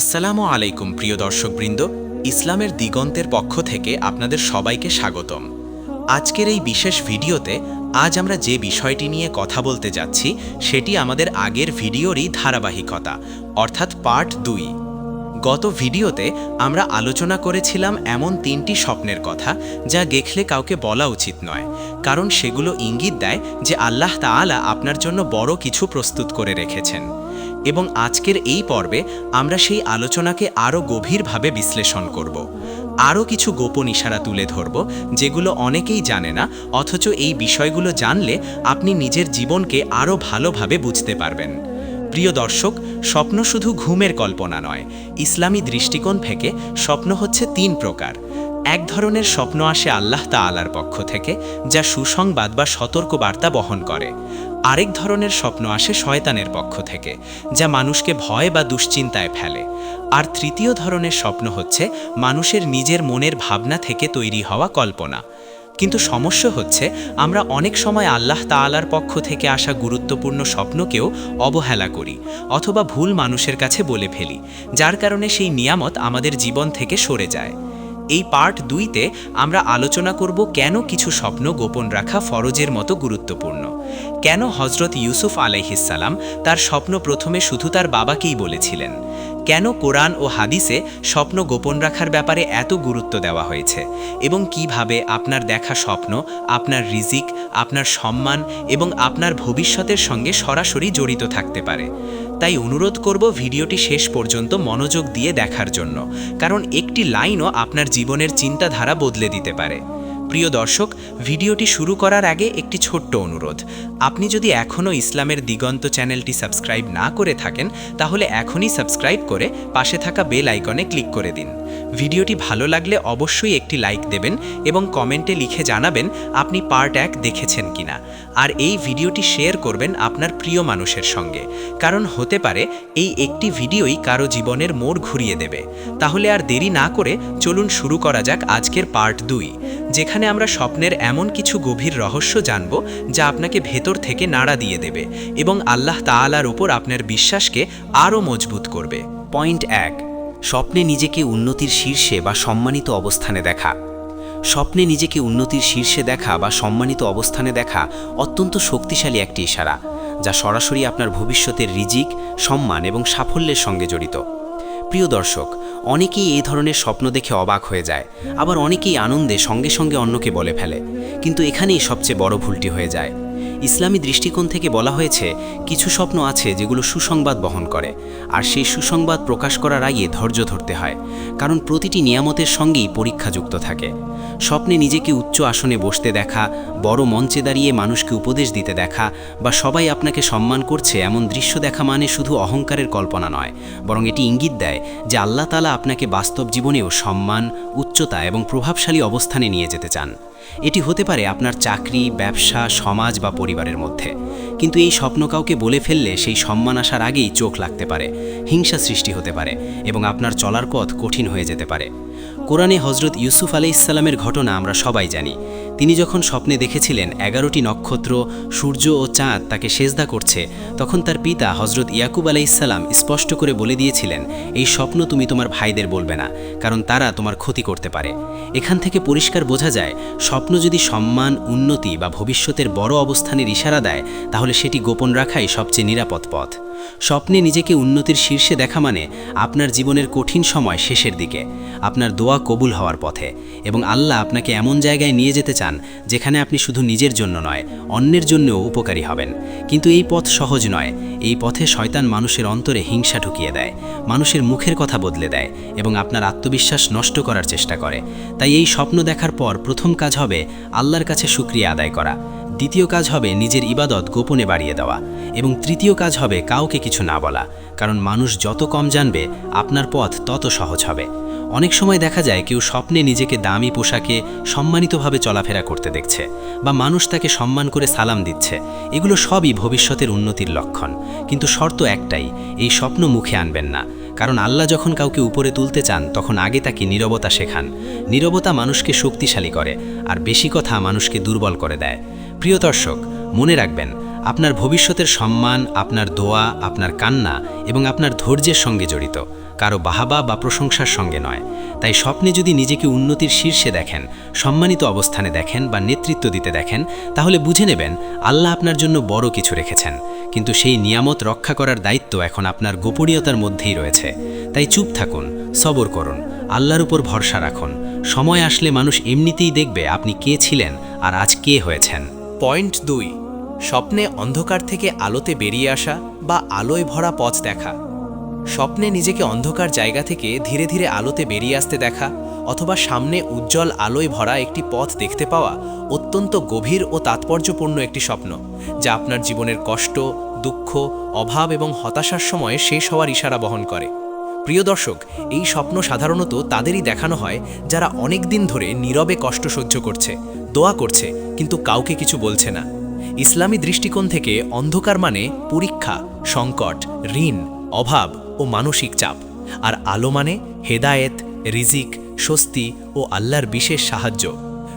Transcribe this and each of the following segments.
আসসালামু আলাইকুম, প্রিয় দর্শকবৃন্দ। ইসলামের দিগন্তের পক্ষ থেকে আপনাদের সবাইকে স্বাগতম। আজকের এই বিশেষ ভিডিওতে আজ আমরা যে বিষয়টি নিয়ে কথা বলতে যাচ্ছি, সেটি আমাদের আগের ভিডিওরই ধারাবাহিকতা, অর্থাৎ পার্ট দুই। গত ভিডিওতে আমরা আলোচনা করেছিলাম এমন তিনটি স্বপ্নের কথা, যা দেখলে কাউকে বলা উচিত নয়, কারণ সেগুলো ইঙ্গিত দেয় যে আল্লাহ তাআলা আপনার জন্য বড় কিছু প্রস্তুত করে রেখেছেন। এবং আজকের এই পর্বে আমরা সেই আলোচনাকে আরও গভীরভাবে বিশ্লেষণ করব। আরও কিছু গোপন ইশারা তুলে ধরব, যেগুলো অনেকেই জানে না, অথচ এই বিষয়গুলো জানলে আপনি নিজের জীবনকে আরও ভালোভাবে বুঝতে পারবেন। প্রিয় দর্শক, স্বপ্ন শুধু ঘুমের কল্পনা নয়, ইসলামী দৃষ্টিকোণ থেকে স্বপ্ন হচ্ছে তিন প্রকার। এক ধরনের স্বপ্ন আসে আল্লাহ তাআলার পক্ষ থেকে, যা সুসংবাদ বা সতর্কবার্তা বহন করে। আরেক ধরনের স্বপ্ন আসে শয়তানের পক্ষ থেকে, যা মানুষকে ভয় বা দুশ্চিন্তায় ফেলে। আর তৃতীয় ধরনের স্বপ্ন হচ্ছে মানুষের নিজের মনের ভাবনা থেকে তৈরি হওয়া কল্পনা। কিন্তু সমস্যা হচ্ছে, আমরা অনেক সময় আল্লাহ তাআলার পক্ষ থেকে আসা গুরুত্বপূর্ণ স্বপ্নকেও অবহেলা করি, অথবা ভুল মানুষের কাছে বলে ফেলি, যার কারণে সেই নিয়ামত আমাদের জীবন থেকে সরে যায়। এই পার্ট দুইতে আমরা আলোচনা করব কেন কিছু স্বপ্ন গোপন রাখা ফরজের মতো গুরুত্বপূর্ণ। কেন হজরত ইউসুফ আলাইহিসাল্লাম তার স্বপ্ন প্রথমে শুধু তার বাবাকেই বলেছিলেন? কেন কোরআন ও হাদিসে স্বপ্ন গোপন রাখার ব্যাপারে এত গুরুত্ব দেওয়া হয়েছে? এবং কীভাবে আপনার দেখা স্বপ্ন, আপনার রিজিক, আপনার সম্মান এবং আপনার ভবিষ্যতের সঙ্গে সরাসরি জড়িত থাকতে পারে? তাই অনুরোধ করব ভিডিওটি শেষ পর্যন্ত মনোযোগ দিয়ে দেখার জন্য, কারণ একটি লাইনও আপনার জীবনের চিন্তাধারা বদলে দিতে পারে। প্রিয় দর্শক, ভিডিওটি শুরু করার আগে একটি ছোট্ট অনুরোধ। আপনি যদি এখনও ইসলামের দিগন্ত চ্যানেলটি সাবস্ক্রাইব না করে থাকেন, তাহলে এখনই সাবস্ক্রাইব করে পাশে থাকা বেল আইকনে ক্লিক করে দিন। ভিডিওটি ভালো লাগলে অবশ্যই একটি লাইক দেবেন এবং কমেন্টে লিখে জানাবেন আপনি পার্ট এক দেখেছেন কিনা। আর এই ভিডিওটি শেয়ার করবেন আপনার প্রিয় মানুষের সঙ্গে। কারণ হতে পারে এই একটি ভিডিওই কারও জীবনের মোড় ঘুরিয়ে দেবে। তাহলে আর দেরি না করে চলুন শুরু করা যাক আজকের পার্ট দুই, যেখানে আমরা স্বপ্নের এমন কিছু গভীর রহস্য জানব যা আপনাকে ভেতর থেকে নাড়া দিয়ে দেবে এবং আল্লাহ তাআলার ওপর আপনার বিশ্বাসকে আরও মজবুত করবে। পয়েন্ট এক স্বপ্নে নিজেকে উন্নতির শীর্ষে বা সম্মানিত অবস্থানে দেখা। স্বপ্নে নিজেকে উন্নতির শীর্ষে দেখা বা সম্মানিত অবস্থানে দেখা অত্যন্ত শক্তিশালী একটি ইশারা, যা সরাসরি আপনার ভবিষ্যতের রিজিক, সম্মান এবং সাফল্যের সঙ্গে জড়িত। প্রিয় দর্শক, অনেকেই এই ধরনের স্বপ্ন দেখে অবাক হয়ে যায়, আবার অনেকেই আনন্দে সঙ্গে সঙ্গে অন্যকে বলে ফেলে। কিন্তু এখানেই সবচেয়ে বড় ভুলটি হয়ে যায়। ইসলামী দৃষ্টিকোণ থেকে বলা হয়েছে, কিছু স্বপ্ন আছে যেগুলো সুসংবাদ বহন করে, আর সেই সুসংবাদ প্রকাশ করার আগে ধৈর্য ধরতে হয়, কারণ প্রতিটি নিয়ামতের সঙ্গেই পরীক্ষা যুক্ত থাকে। স্বপ্নে নিজেকে উচ্চ আসনে বসতে দেখা, বড় মঞ্চে দাঁড়িয়ে মানুষকে উপদেশ দিতে দেখা, বা সবাই আপনাকে সম্মান করছে এমন দৃশ্য দেখা মানে শুধু অহংকারের কল্পনা নয়, বরং এটি ইঙ্গিত দেয় যে আল্লাহ তালা আপনাকে বাস্তব জীবনেও সম্মান, উচ্চতা এবং প্রভাবশালী অবস্থানে নিয়ে যেতে চান। এটি হতে পারে আপনার চাকরি, ব্যবসা, সমাজ বা পরিবারের মধ্যে। কিন্তু এই স্বপ্ন কাউকে বলে ফেললে সেই সম্মান আসার আগেই চোখ লাগতে পারে, হিংসা সৃষ্টি হতে পারে এবং আপনার চলার পথ কঠিন হয়ে যেতে পারে। কোরআনে হজরত ইউসুফ আলি ইসলামের ঘটনা আমরা সবাই জানি। তিনি যখন স্বপ্নে দেখেছিলেন এগারোটি নক্ষত্র, সূর্য ও চাঁদ তাকে সেজদা করছে, তখন তার পিতা হজরত ইয়াকুব আলাই ইসলাম স্পষ্ট করে বলে দিয়েছিলেন, এই স্বপ্ন তুমি তোমার ভাইদের বলবে না, কারণ তারা তোমার ক্ষতি করতে পারে। এখান থেকে পরিষ্কার বোঝা যায়, স্বপ্ন যদি সম্মান, উন্নতি বা ভবিষ্যতের বড় অবস্থানের ইশারা দেয়, তাহলে সেটি গোপন রাখাই সবচেয়ে নিরাপদ পথ। স্বপ্নে নিজেকে উন্নতির শীর্ষে দেখা মানে আপনার জীবনের কঠিন সময় শেষের দিকে, আপনার দোয়া কবুল হওয়ার পথে, এবং আল্লাহ আপনাকে এমন জায়গায় নিয়ে যেতে চান যেখানে আপনি শুধু নিজের জন্য নয়, অন্যের জন্যও উপকারী হবেন। কিন্তু এই পথ সহজ নয়। এই পথে শয়তান মানুষের অন্তরে হিংসা ঢুকিয়ে দেয়, মানুষের মুখের কথা বদলে দেয় এবং আপনার আত্মবিশ্বাস নষ্ট করার চেষ্টা করে। তাই এই স্বপ্ন দেখার পর প্রথম কাজ হবে আল্লাহর কাছে সুক্রিয়া আদায় করা। দ্বিতীয় কাজ হবে নিজের ইবাদত গোপনে বাড়িয়ে দেওয়া এবং তৃতীয় কাজ হবে কাউকে কিছু না বলা। কারণ মানুষ যত কম জানবে, আপনার পথ তত সহজ হবে। অনেক সময় দেখা যায় কেউ স্বপ্নে নিজেকে দামি পোশাকে সম্মানিতভাবে চলাফেরা করতে দেখছে বা মানুষ তাকে সম্মান করে সালাম দিচ্ছে। এগুলো সবই ভবিষ্যতের উন্নতির লক্ষণ। কিন্তু শর্ত একটাই, এই স্বপ্ন মুখে আনবেন না। কারণ আল্লাহ যখন কাউকে উপরে তুলতে চান, তখন আগে তাকে নীরবতা শেখান। নীরবতা মানুষকে শক্তিশালী করে, আর বেশি কথা মানুষকে দুর্বল করে দেয়। প্রিয় দর্শক, মনে রাখবেন, আপনার ভবিষ্যতের সম্মান, আপনার দোয়া, আপনার কান্না এবং আপনার ধৈর্যের সঙ্গে জড়িত। কারও বাহাবা বা প্রশংসার সঙ্গে নয়। তাই স্বপ্নে যদি নিজেকে উন্নতির শীর্ষে দেখেন, সম্মানিত অবস্থানে দেখেন বা নেতৃত্ব দিতে দেখেন, তাহলে বুঝে নেবেন আল্লাহ আপনার জন্য বড় কিছু রেখেছেন। কিন্তু সেই নিয়ামত রক্ষা করার দায়িত্ব এখন আপনার গোপনীয়তার মধ্যেই রয়েছে। তাই চুপ থাকুন, সবর করুন, আল্লাহর উপর ভরসা রাখুন। সময় আসলে মানুষ এমনিতেই দেখবে আপনি কে ছিলেন আর আজ কে হয়েছেন। পয়েন্ট দুই, স্বপ্নে অন্ধকার থেকে আলোতে বেরিয়ে আসা বা আলোয় ভরা পথ দেখা। স্বপ্নে নিজেকে অন্ধকার জায়গা থেকে ধীরে ধীরে আলোতে বেরিয়ে আসতে দেখা, অথবা সামনে উজ্জ্বল আলোয় ভরা একটি পথ দেখতে পাওয়া অত্যন্ত গভীর ও তাৎপর্যপূর্ণ একটি স্বপ্ন, যা আপনার জীবনের কষ্ট, দুঃখ, অভাব এবং হতাশার সময়ে শেষ হওয়ার ইশারা বহন করে। প্রিয় দর্শক, এই স্বপ্ন সাধারণত তাদেরই দেখানো হয়, যারা অনেক দিন ধরে নীরবে কষ্ট সহ্য করছে, দোয়া করছে, কিন্তু কাউকে কিছু বলছে না। ইসলামী দৃষ্টিকোণ থেকে অন্ধকার মানে পরীক্ষা, সংকট, ঋণ, অভাব ও মানসিক চাপ। আর আলো মানে হেদায়েত, রিজিক, স্বস্তি ও আল্লাহর বিশেষ সাহায্য।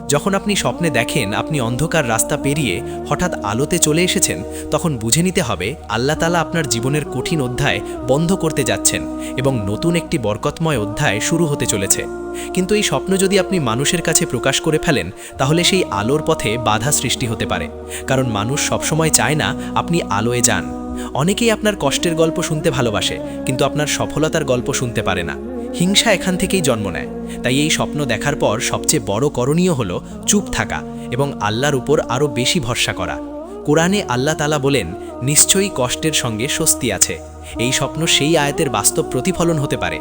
যখন আপনি স্বপ্নে দেখেন আপনি অন্ধকার রাস্তা পেরিয়ে হঠাৎ আলোতে চলে এসেছেন, তখন বুঝে নিতে হবে আল্লাহ তালা আপনার জীবনের কঠিন অধ্যায় বন্ধ করতে যাচ্ছেন এবং নতুন একটি বরকতময় অধ্যায় শুরু হতে চলেছে। কিন্তু এই স্বপ্ন যদি আপনি মানুষের কাছে প্রকাশ করে ফেলেন, তাহলে সেই আলোর পথে বাধা সৃষ্টি হতে পারে। কারণ মানুষ সবসময় চায় না আপনি আলোয় যান। অনেকেই আপনার কষ্টের গল্প শুনতে ভালোবাসে, কিন্তু আপনার সফলতার গল্প শুনতে পারে না। হিংসা এখান থেকেই জন্ম নেয়। তাই এই স্বপ্ন দেখার পর সবচেয়ে বড় করণীয় হল চুপ থাকা এবং আল্লাহর উপর আরও বেশি ভরসা করা। কোরআনে আল্লাহ তালা বলেন, নিশ্চয়ই কষ্টের সঙ্গে স্বস্তি আছে। এই স্বপ্ন সেই আয়াতের বাস্তব প্রতিফলন হতে পারে।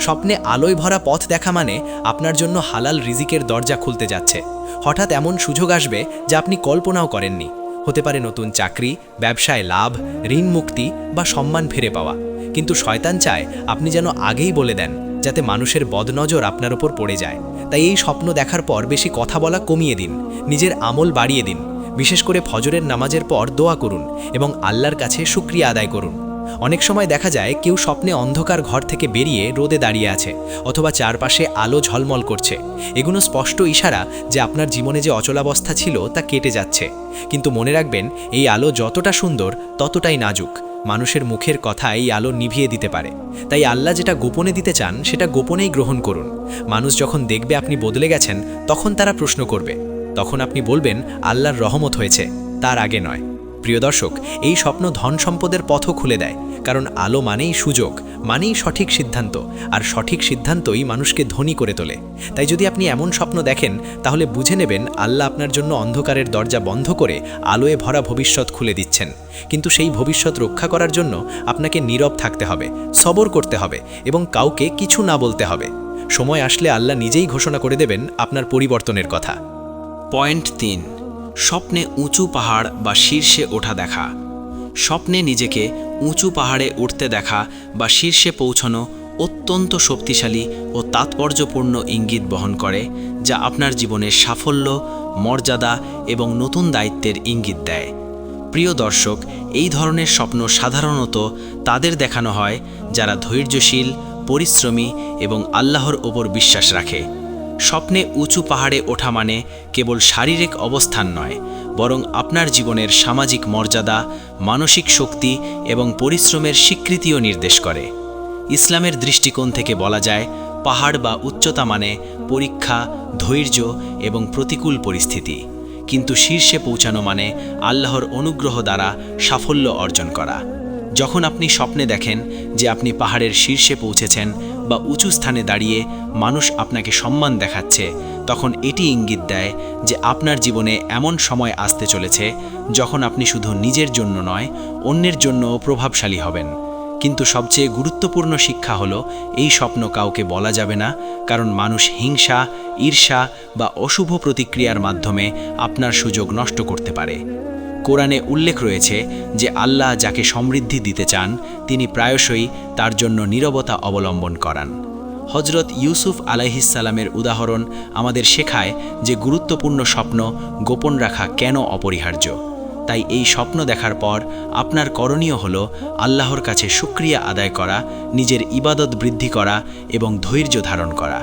স্বপ্নে আলোয় ভরা পথ দেখা মানে আপনার জন্য হালাল রিজিকের দরজা খুলতে যাচ্ছে। হঠাৎ এমন সুযোগ আসবে যা আপনি কল্পনাও করেননি। হতে পারে নতুন চাকরি, ব্যবসায় লাভ, ঋণ মুক্তি বা সম্মান ফিরে পাওয়া। কিন্তু শয়তান চায় আপনি যেন আগেই বলে দেন, যাতে মানুষের বদনজর আপনার ওপর পড়ে যায়। তাই এই স্বপ্ন দেখার পর বেশি কথা বলা কমিয়ে দিন, নিজের আমল বাড়িয়ে দিন। বিশেষ করে ফজরের নামাজের পর দোয়া করুন এবং আল্লাহর কাছে শুক্রিয়া আদায় করুন। অনেক সময় দেখা যায় কেউ স্বপ্নে অন্ধকার ঘর থেকে বেরিয়ে রোদে দাঁড়িয়ে আছে অথবা চারপাশে আলো ঝলমল করছে। এগুলো স্পষ্ট ইশারা যে আপনার জীবনে যে অচলাবস্থা ছিল তা কেটে যাচ্ছে। কিন্তু মনে রাখবেন, এই আলো যতটা সুন্দর, ততটাই নাজুক। মানুষের মুখের কথা এই আলো নিভিয়ে দিতে পারে। তাই আল্লাহ যেটা গোপনে দিতে চান, সেটা গোপনেই গ্রহণ করুন। মানুষ যখন দেখবে আপনি বদলে গেছেন, তখন তারা প্রশ্ন করবে। তখন আপনি বলবেন, আল্লাহর রহমত হয়েছে, তার আগে নয়। প্রিয় দর্শক, এই স্বপ্ন ধন সম্পদের পথও খুলে দেয়, কারণ আলো মানেই সুযোগ, মানেই সঠিক সিদ্ধান্ত, আর সঠিক সিদ্ধান্তই মানুষকে ধনী করে তোলে। তাই যদি আপনি এমন স্বপ্ন দেখেন, তাহলে বুঝে নেবেন আল্লাহ আপনার জন্য অন্ধকারের দরজা বন্ধ করে আলোয় ভরা ভবিষ্যৎ খুলে দিচ্ছেন। কিন্তু সেই ভবিষ্যৎ রক্ষা করার জন্য আপনাকে নীরব থাকতে হবে, সবর করতে হবে, এবং কাউকে কিছু না বলতে হবে। সময় আসলে আল্লাহ নিজেই ঘোষণা করে দেবেন আপনার পরিবর্তনের কথা। পয়েন্ট তিন স্বপ্নে উঁচু পাহাড় বা শীর্ষে ওঠা দেখা। স্বপ্নে নিজেকে উঁচু পাহাড়ে উঠতে দেখা বা শীর্ষে পৌঁছানো অত্যন্ত শক্তিশালী ও তাৎপর্যপূর্ণ ইঙ্গিত বহন করে, যা আপনার জীবনের সাফল্য, মর্যাদা এবং নতুন দায়িত্বের ইঙ্গিত দেয়। প্রিয় দর্শক, এই ধরনের স্বপ্ন সাধারণত তাদের দেখানো হয় যারা ধৈর্যশীল, পরিশ্রমী এবং আল্লাহর ওপর বিশ্বাস রাখে। স্বপ্নে উঁচু পাহাড়ে ওঠা মানে কেবল শারীরিক অবস্থান নয়, বরং আপনার জীবনের সামাজিক মর্যাদা, মানসিক শক্তি এবং পরিশ্রমের স্বীকৃতিও নির্দেশ করে। ইসলামের দৃষ্টিকোণ থেকে বলা যায়, পাহাড় বা উচ্চতা মানে পরীক্ষা, ধৈর্য এবং প্রতিকূল পরিস্থিতি। কিন্তু শীর্ষে পৌঁছানো মানে আল্লাহর অনুগ্রহ দ্বারা সাফল্য অর্জন করা। যখন আপনি স্বপ্নে দেখেন যে আপনি পাহাড়ের শীর্ষে পৌঁছেছেন বা উঁচু স্থানে দাঁড়িয়ে মানুষ আপনাকে সম্মান দেখাচ্ছে, তখন এটি ইঙ্গিত দেয় যে আপনার জীবনে এমন সময় আসতে চলেছে যখন আপনি শুধু নিজের জন্য নয়, অন্যের জন্যও প্রভাবশালী হবেন। কিন্তু সবচেয়ে গুরুত্বপূর্ণ শিক্ষা হলো, এই স্বপ্ন কাউকে বলা যাবে না, কারণ মানুষ হিংসা, ঈর্ষা বা অশুভ প্রতিক্রিয়ার মাধ্যমে আপনার সুযোগ নষ্ট করতে পারে। কোরআনে উল্লেখ রয়েছে যে আল্লাহ যাকে সমৃদ্ধি দিতে চান, তিনি প্রায়শই তার জন্য নীরবতা অবলম্বন করান। হজরত ইউসুফ আলাইহিসালামের উদাহরণ আমাদের শেখায় যে গুরুত্বপূর্ণ স্বপ্ন গোপন রাখা কেন অপরিহার্য। তাই এই স্বপ্ন দেখার পর আপনার করণীয় হল আল্লাহর কাছে শুক্রিয়া আদায় করা, নিজের ইবাদত বৃদ্ধি করা এবং ধৈর্য ধারণ করা।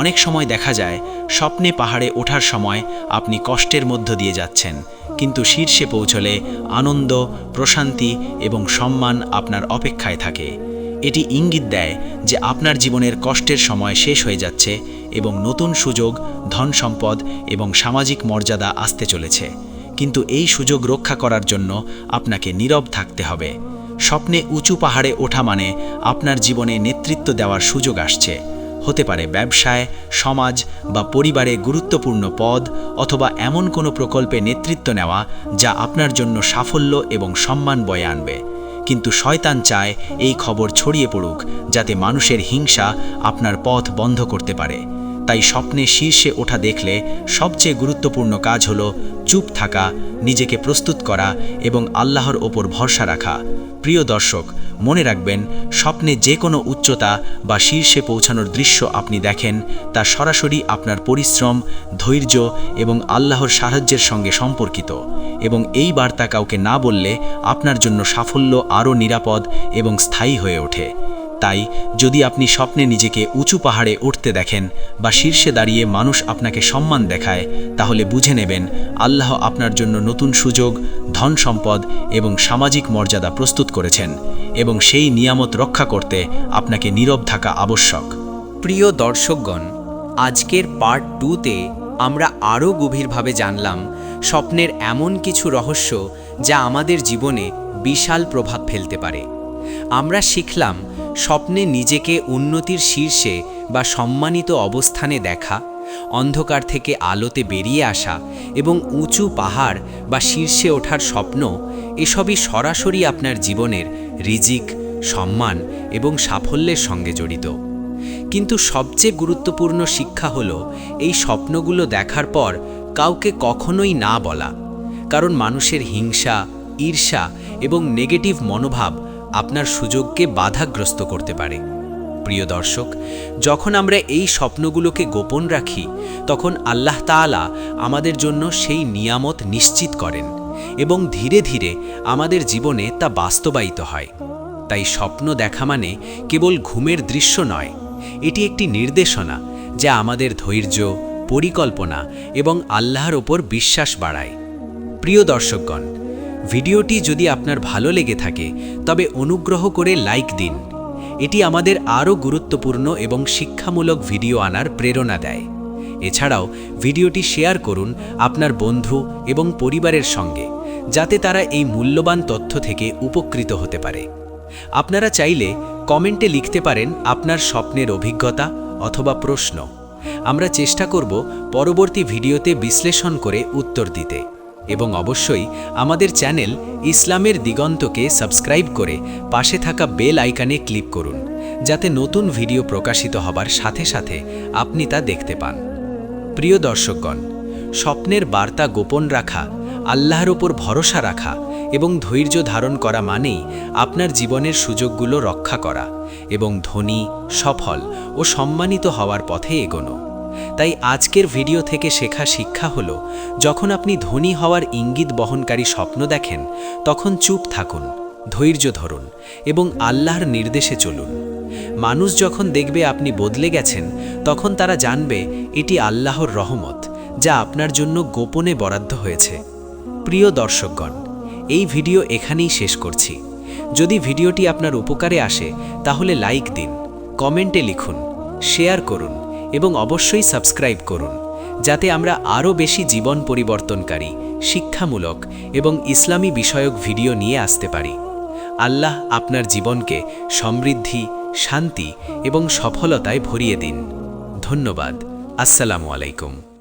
অনেক সময় দেখা যায়, স্বপ্নে পাহাড়ে ওঠার সময় আপনি কষ্টের মধ্য দিয়ে যাচ্ছেন, কিন্তু শীর্ষে পৌঁছলে আনন্দ, প্রশান্তি এবং সম্মান আপনার অপেক্ষায় থাকে। এটি ইঙ্গিত দেয় যে আপনার জীবনের কষ্টের সময় শেষ হয়ে যাচ্ছে এবং নতুন সুযোগ, ধন সম্পদ এবং সামাজিক মর্যাদা আসতে চলেছে। কিন্তু এই সুযোগ রক্ষা করার জন্য আপনাকে নীরব থাকতে হবে। স্বপ্নে উঁচু পাহাড়ে ওঠা মানে আপনার জীবনে নেতৃত্ব দেওয়ার সুযোগ আসছে। হতে পারে ব্যবসায়, সমাজ বা পরিবারে গুরুত্বপূর্ণ পদ অথবা এমন কোনো প্রকল্পে নেতৃত্ব নেওয়া যা আপনার জন্য সাফল্য এবং সম্মান বয়ে আনবে। কিন্তু শয়তান চায় এই খবর ছড়িয়ে পড়ুক যাতে মানুষের হিংসা আপনার পথ বন্ধ করতে পারে। তাই স্বপ্নে শীর্ষে ওঠা দেখলে সবচেয়ে গুরুত্বপূর্ণ কাজ হল চুপ থাকা, নিজেকে প্রস্তুত করা এবং আল্লাহর ওপর ভরসা রাখা। প্রিয় দর্শক, মনে রাখবেন, স্বপ্নে যে কোনো উচ্চতা বা শীর্ষে পৌঁছানোর দৃশ্য আপনি দেখেন, তা সরাসরি আপনার পরিশ্রম, ধৈর্য এবং আল্লাহর সাহায্যের সঙ্গে সম্পর্কিত। এবং এই বার্তা কাউকে না বললে আপনার জন্য সাফল্য আরও নিরাপদ এবং স্থায়ী হয়ে ওঠে। তাই যদি আপনি স্বপ্নে নিজেকে উঁচু পাহাড়ে উঠতে দেখেন বা শীর্ষে দাঁড়িয়ে মানুষ আপনাকে সম্মান দেখায়, তাহলে বুঝে নেবেন আল্লাহ আপনার জন্য নতুন সুযোগ, ধন সম্পদ এবং সামাজিক মর্যাদা প্রস্তুত করেছেন এবং সেই নিয়ামত রক্ষা করতে আপনাকে নীরব থাকা আবশ্যক। প্রিয় দর্শকগণ, আজকের পার্ট টুতে আমরা আরও গভীরভাবে জানলাম স্বপ্নের এমন কিছু রহস্য যা আমাদের জীবনে বিশাল প্রভাব ফেলতে পারে। আমরা শিখলাম স্বপ্নে নিজেকে উন্নতির শীর্ষে বা সম্মানিত অবস্থানে দেখা, অন্ধকার থেকে আলোতে বেরিয়ে আসা এবং উঁচু পাহাড় বা শীর্ষে ওঠার স্বপ্ন, এসবই সরাসরি আপনার জীবনের রিজিক, সম্মান এবং সাফল্যের সঙ্গে জড়িত। কিন্তু সবচেয়ে গুরুত্বপূর্ণ শিক্ষা হল, এই স্বপ্নগুলো দেখার পর কাউকে কখনোই না বলা। কারণ মানুষের হিংসা, ঈর্ষা এবং নেগেটিভ মনোভাব আপনার সুযোগকে বাধাগ্রস্ত করতে পারে। প্রিয় দর্শক, যখন আমরা এই স্বপ্নগুলোকে গোপন রাখি, তখন আল্লাহ তাআলা আমাদের জন্য সেই নিয়ামত নিশ্চিত করেন এবং ধীরে ধীরে আমাদের জীবনে তা বাস্তবায়িত হয়। তাই স্বপ্ন দেখা মানে কেবল ঘুমের দৃশ্য নয়, এটি একটি নির্দেশনা যা আমাদের ধৈর্য, পরিকল্পনা এবং আল্লাহর ওপর বিশ্বাস বাড়ায়। প্রিয় দর্শকগণ ভিডিওটি যদি আপনার ভালো লেগে থাকে, তবে অনুগ্রহ করে লাইক দিন। এটি আমাদের আরও গুরুত্বপূর্ণ এবং শিক্ষামূলক ভিডিও আনার প্রেরণা দেয়। এছাড়াও, ভিডিওটি শেয়ার করুন আপনার বন্ধু এবং পরিবারের সঙ্গে, যাতে তারা এই মূল্যবান তথ্য থেকে উপকৃত হতে পারে। আপনারা চাইলে কমেন্টে লিখতে পারেন আপনার স্বপ্নের অভিজ্ঞতা অথবা প্রশ্ন। আমরা চেষ্টা করব পরবর্তী ভিডিওতে বিশ্লেষণ করে উত্তর দিতে। এবং অবশ্যই আমাদের চ্যানেল ইসলামের দিগন্তকে সাবস্ক্রাইব করে পাশে থাকা বেল আইকানে ক্লিক করুন, যাতে নতুন ভিডিও প্রকাশিত হবার সাথে সাথে আপনি তা দেখতে পান। প্রিয় দর্শকগণ, স্বপ্নের বার্তা গোপন রাখা, আল্লাহর ওপর ভরসা রাখা এবং ধৈর্য ধারণ করা মানেই আপনার জীবনের সুযোগগুলো রক্ষা করা এবং ধনী, সফল ও সম্মানিত হওয়ার পথে এগোনো। তাই আজকের ভিডিও থেকে শেখা শিক্ষা হল, যখন আপনি ধনী হওয়ার ইঙ্গিত বহনকারী স্বপ্ন দেখেন, তখন চুপ থাকুন, ধৈর্য ধরুন এবং আল্লাহর নির্দেশে চলুন। মানুষ যখন দেখবে আপনি বদলে গেছেন, তখন তারা জানবে এটি আল্লাহর রহমত, যা আপনার জন্য গোপনে বরাদ্দ হয়েছে। প্রিয় দর্শকগণ, এই ভিডিও এখানেই শেষ করছি। যদি ভিডিওটি আপনার উপকারে আসে, তাহলে লাইক দিন, কমেন্টে লিখুন, শেয়ার করুন। এবং অবশ্যই সাবস্ক্রাইব করুন, যাতে আমরা আরও বেশি জীবন পরিবর্তনকারী, শিক্ষামূলক এবং ইসলামী বিষয়ক ভিডিও নিয়ে আসতে পারি। আল্লাহ আপনার জীবনকে সমৃদ্ধি, শান্তি এবং সফলতায় ভরিয়ে দিন। ধন্যবাদ। আসসালামু আলাইকুম।